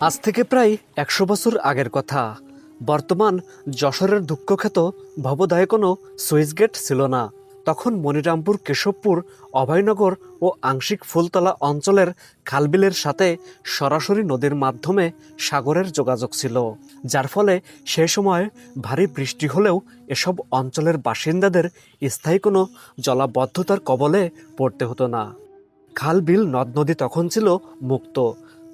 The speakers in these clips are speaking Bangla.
আজ থেকে প্রায় একশো বছর আগের কথা। বর্তমান যশোরের দুঃখখ্যাত ভবদায় কোনো সুইচ গেট ছিল না। তখন মনিরামপুর, কেশবপুর, অভয়নগর ও আংশিক ফুলতলা অঞ্চলের খালবিলের সাথে সরাসরি নদীর মাধ্যমে সাগরের যোগাযোগ ছিল, যার ফলে সে সময় ভারী বৃষ্টি হলেও এসব অঞ্চলের বাসিন্দাদের স্থায়ী কোনো জলাবদ্ধতার কবলে পড়তে হতো না। খাল বিল নদ নদী তখন ছিল মুক্ত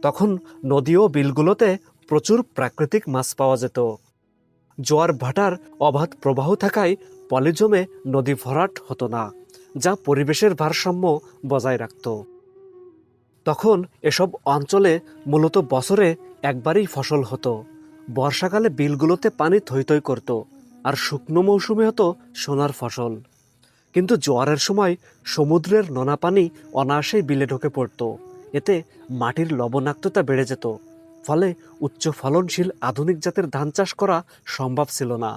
তখন নদী ও বিলগুলোতে প্রচুর প্রাকৃতিক মাছ পাওয়া যেত। জোয়ার ভাটার অবাধ প্রবাহ থাকায় পলিজমে নদী ভরাট হতো না, যা পরিবেশের ভারসাম্য বজায় রাখত। তখন এসব অঞ্চলে মূলত বছরে একবারই ফসল হতো। বর্ষাকালে বিলগুলোতে পানি থই থই করত আর শুকনো মৌসুমে হতো সোনার ফসল। কিন্তু জোয়ারের সময় সমুদ্রের নোনা পানি অনায়াসেই বিলে ঢুকে পড়ত। এতে মাটির লবণাক্ততা বেড়ে যেত, ফলে উচ্চ ফলনশীল আধুনিক জাতের ধান চাষ করা সম্ভব ছিল না।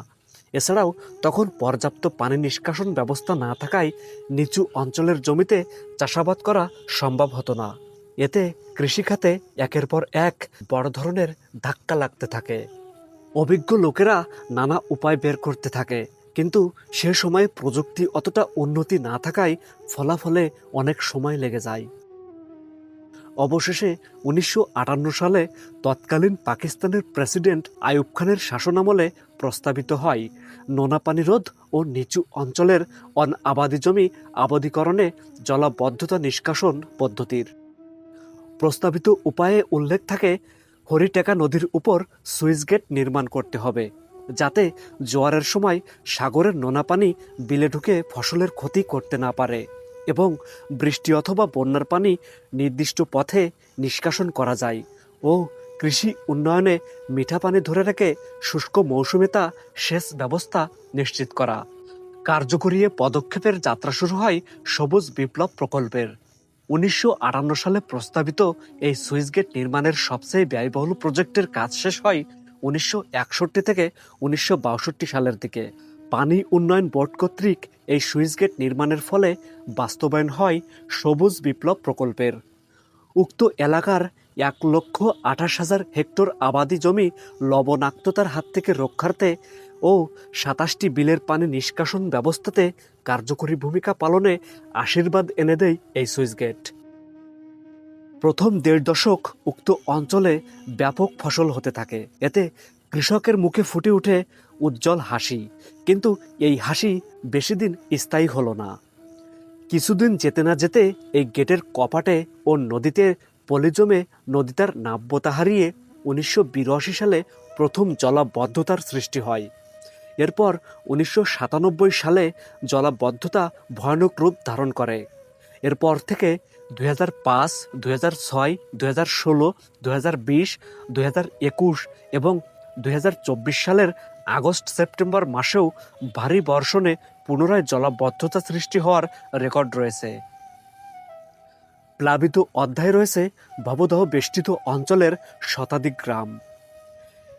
এছাড়াও তখন পর্যাপ্ত পানি নিষ্কাশন ব্যবস্থা না থাকায় নিচু অঞ্চলের জমিতে চাষাবাদ করা সম্ভব হতো না। এতে কৃষিখাতে একের পর এক বড় ধরনের ধাক্কা লাগতে থাকে। অভিজ্ঞ লোকেরা নানা উপায় বের করতে থাকে, কিন্তু সে সময়ে প্রযুক্তি অতটা উন্নতি না থাকায় ফলাফলে অনেক সময় লেগে যায়। অবশেষে উনিশশো আটান্ন সালে তৎকালীন পাকিস্তানের প্রেসিডেন্ট আয়ুব খানের শাসনামলে প্রস্তাবিত হয় নোনা পানি রোধ ও নিচু অঞ্চলের অন আবাদি জমি আবাদীকরণে জলাবদ্ধতা নিষ্কাশন পদ্ধতির। প্রস্তাবিত উপায়ে উল্লেখ থাকে, হরিটেকা নদীর উপর সুইচ গেট নির্মাণ করতে হবে, যাতে জোয়ারের সময় সাগরের নোনা পানি বিলে ঢুকে ফসলের ক্ষতি করতে না পারে। এবং বৃষ্টি অথবা বন্যার পানি নির্দিষ্ট পথে নিষ্কাশন করা যায়। ও কৃষি উন্নয়নে মিঠা পানি ধরে রেখে শুষ্ক মৌসুমে তা সেচ ব্যবস্থা নিশ্চিত করা। কার্যকরী পদক্ষেপের যাত্রা শুরু হয় সবুজ বিপ্লব প্রকল্পের। উনিশশো আটান্ন সালে প্রস্তাবিত এই সুইচ গেট নির্মাণের সবচেয়ে ব্যয়বহুল প্রজেক্টের কাজ শেষ হয় উনিশশো একষট্টি থেকে উনিশশো বাষট্টি সালের দিকে। পানি উন্নয়ন বোর্ড কর্তৃক এই সুইচ গেট নির্মাণের ফলে বাস্তবায়ন হয় সবুজ বিপ্লব প্রকল্পের। উক্ত এলাকার এক লক্ষ আঠাশ হাজার হেক্টর আবাদি জমি লবণাক্ততার হাত থেকে রক্ষার্থে ও সাতাশটি বিলের পানি নিষ্কাশন ব্যবস্থাতে কার্যকরী ভূমিকা পালনে আশীর্বাদ এনে দেয় এই সুইচ গেট। প্রথম দেড় দশক উক্ত অঞ্চলে ব্যাপক ফসল হতে থাকে। এতে কৃষকের মুখে ফুটে ওঠে উজ্জ্বল হাসি। কিন্তু এই হাসি বেশি দিন স্থায়ী হলো না। কিছুদিন যেতে না যেতে এই গেটের কপাটে ও নদীতে পলি জমে নদী তার নাব্যতা হারিয়ে উনিশশো বিরাশি সালে প্রথম জলাবদ্ধতার সৃষ্টি হয়। এরপর উনিশশো সাতানব্বই সালে জলাবদ্ধতা ভয়ানক রূপ ধারণ করে। এরপর থেকে দুই হাজার পাঁচ, দুই হাজার ছয়, দুই হাজার ষোলো, দুই হাজার বিশ, দুই হাজার একুশ এবং দুই হাজার চব্বিশ সালের আগস্ট সেপ্টেম্বর মাসেও ভারী বর্ষণে পুনরায় জলাবদ্ধতা সৃষ্টি হওয়ার রেকর্ড রয়েছে। প্লাবিত অধ্যায় রয়েছে ভবদহ বেষ্টিত অঞ্চলের শতাধিক গ্রাম।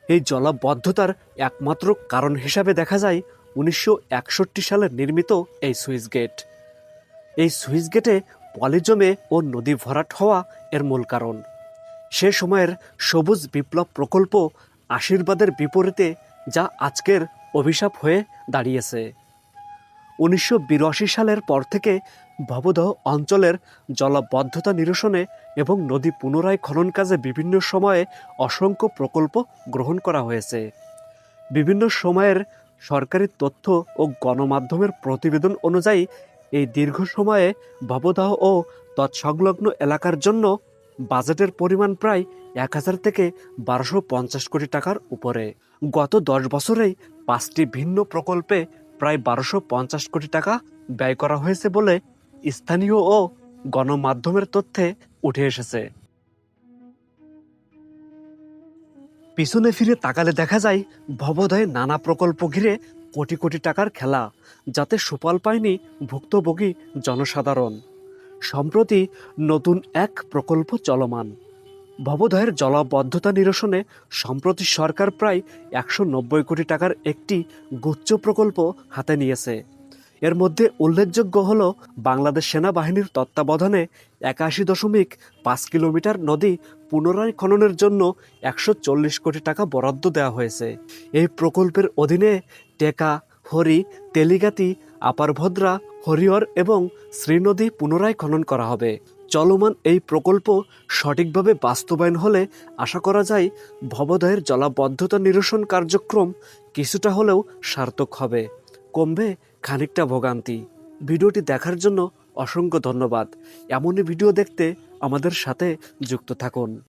এই জলাবদ্ধতার একমাত্র কারণ হিসাবে দেখা যায় উনিশশো একষট্টি সালে নির্মিত এই সুইচ গেট। এই সুইচ গেটে পলিজমে ও নদী ভরাট হওয়া এর মূল কারণ। সে সময়ের সবুজ বিপ্লব প্রকল্প আশীর্বাদের বিপরীতে যা আজকের অভিশাপ হয়ে দাঁড়িয়েছে। উনিশশো বিরাশি সালের পর থেকে ভবদহ অঞ্চলের জলাবদ্ধতা নিরসনে এবং নদী পুনরায় খনন কাজে বিভিন্ন সময়ে অসংখ্য প্রকল্প গ্রহণ করা হয়েছে। বিভিন্ন সময়ের সরকারি তথ্য ও গণমাধ্যমের প্রতিবেদন অনুযায়ী এই দীর্ঘ সময়ে ভবদাহ ও তৎসংলগ্ন এলাকার জন্য বাজেটের পরিমাণ প্রায় এক হাজার থেকে বারোশো পঞ্চাশ কোটি টাকার উপরে। গত দশ বছরেই পাঁচটি ভিন্ন প্রকল্পে প্রায় বারোশো পঞ্চাশ কোটি টাকা ব্যয় করা হয়েছে বলে স্থানীয় ও গণমাধ্যমের তথ্যে উঠে এসেছে। পিছনে ফিরে তাকালে দেখা যায়, ভবদয়ে নানা প্রকল্প ঘিরে কোটি কোটি টাকার খেলা, যাতে সুফল পায়নি ভুক্তভোগী জনসাধারণ। সম্প্রতি নতুন এক প্রকল্প চলমান। ভবদয়ের জলাবদ্ধতা নিরসনে সম্প্রতি সরকার প্রায় একশো নব্বই কোটি টাকার একটি গুচ্ছ প্রকল্প হাতে নিয়েছে। এর মধ্যে উল্লেখযোগ্য হল, বাংলাদেশ সেনাবাহিনীর তত্ত্বাবধানে একাশি দশমিক পাঁচ কিলোমিটার নদী পুনরায় খননের জন্য একশো চল্লিশ কোটি টাকা বরাদ্দ দেওয়া হয়েছে। এই প্রকল্পের অধীনে টেকা হরি, তেলিগাতি, আপারভদ্রা, হরিহর এবং শ্রীনদী পুনরায় খনন করা হবে। চলমান এই প্রকল্প সঠিকভাবে বাস্তবায়ন হলে আশা করা যায় ভবদয়ের জলাবদ্ধতা নিরসন কার্যক্রম কিছুটা হলেও সার্থক হবে। কমবে খানিকটা ভোগান্তি। ভিডিওটি দেখার জন্য অসংখ্য ধন্যবাদ। এমনই ভিডিও দেখতে আমাদের সাথে যুক্ত থাকুন।